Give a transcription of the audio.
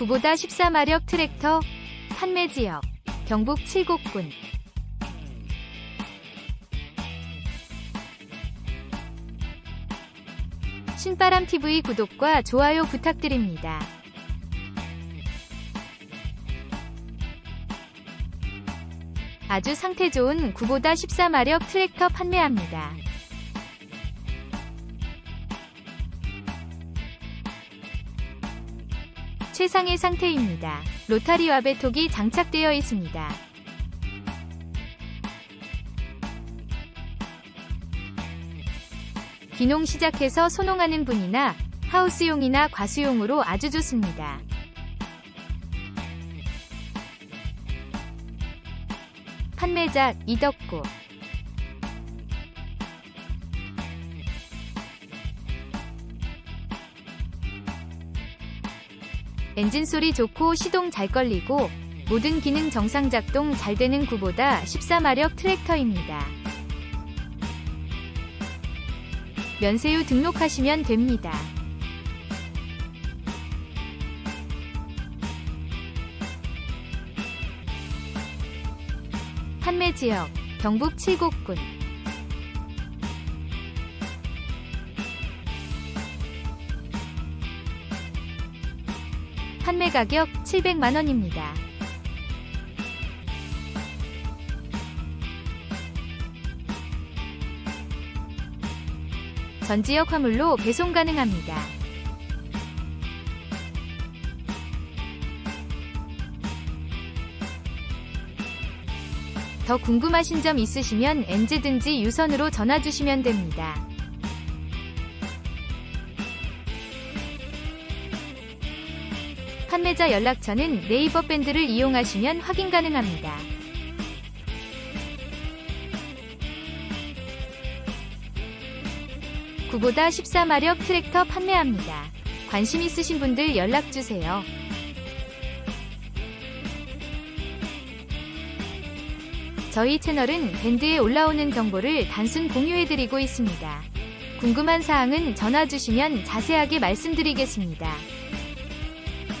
구보다 14마력 트랙터 판매 지역 경북 칠곡군 신바람TV 구독과 좋아요 부탁드립니다. 아주 상태 좋은 9보다 14마력 트랙터 판매합니다. 최상의 상태입니다. 로타리와 배톡이 장착되어 있습니다. 기농 시작해서 소농하는 분이나 하우스용이나 과수용으로 아주 좋습니다. 판매자 이덕구 엔진 소리 좋고 시동 잘 걸리고 모든 기능 정상 작동 잘 되는 9보다 14마력 트랙터입니다. 면세유 등록하시면 됩니다. 판매 지역 경북 칠곡군 판매 가격 700만원입니다. 전 지역 화물로 배송 가능합니다. 더 궁금하신 점 있으시면 언제든지 유선으로 전화 주시면 됩니다. 판매자 연락처는 네이버 밴드를 이용하시면 확인 가능합니다. 구보다 14마력 트랙터 판매합니다. 관심 있으신 분들 연락주세요. 저희 채널은 밴드에 올라오는 정보를 단순 공유해드리고 있습니다. 궁금한 사항은 전화 주시면 자세하게 말씀드리겠습니다.